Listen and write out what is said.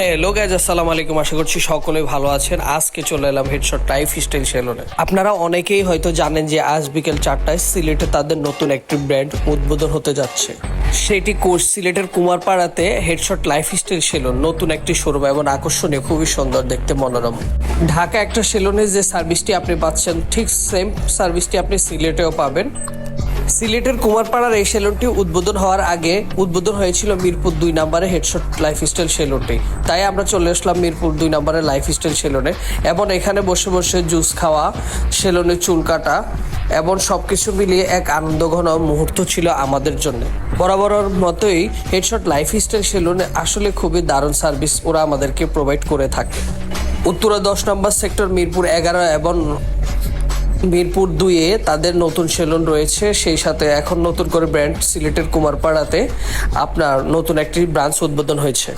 Hello guys আসসালামু আলাইকুম। আশা করছি সকলে ভালো আছেন। আজকে চলে এলাম হেডশট টাইপ স্টাইল সেলুনে আপনারা অনেকেই হয়তো জানেন যে আজ বিকেল চারটায় সিলেটে তাদের নতুন একটি ব্র্যান্ড উদ্বোধন হতে যাচ্ছে। সেটি কোর্স সিলেটের কুমারপাড়াতে হেডশট লাইফ স্টাইল সেলুন নতুন একটি শোরুম এবং আকর্ষণীয়, খুবই সুন্দর, দেখতে মনোরম। ঢাকা একটা সেলুনে যে সার্ভিসটি আপনি পাচ্ছেন, ঠিক সেম সার্ভিসটি আপনি সিলেটেও পাবেন। সিলেটের কুমারপাড়ার এই সেলুনটি উদ্বোধন হওয়ার আগে উদ্বোধন হয়েছিল মিরপুর দুই নম্বরে হেডশট লাইফস্টাইল সেলুনটি। তাই আমরা চলে আসলাম মিরপুর দুই নম্বরের লাইফস্টাইল সেলুনে এবং এখানে বসে বসে জুস খাওয়া, সেলুনে চুল কাটা এবং সব কিছু মিলিয়ে এক আনন্দঘন মুহূর্ত ছিল আমাদের জন্য। বরাবরের মতোই হেডশট লাইফস্টাইল সেলুনে আসলে খুবই দারুণ সার্ভিস ওরা আমাদেরকে প্রোভাইড করে থাকে। উত্তরা দশ নম্বর সেক্টর মিরপুর এগারো এবং মিরপুর দুইয়ে তাদের নতুন সেলুন রয়েছে। সেই সাথে এখন নতুন করে ব্র্যান্ড সিলেটের কুমারপাড়াতে আপনার নতুন একটি ব্রাঞ্চ উদ্বোধন হয়েছে।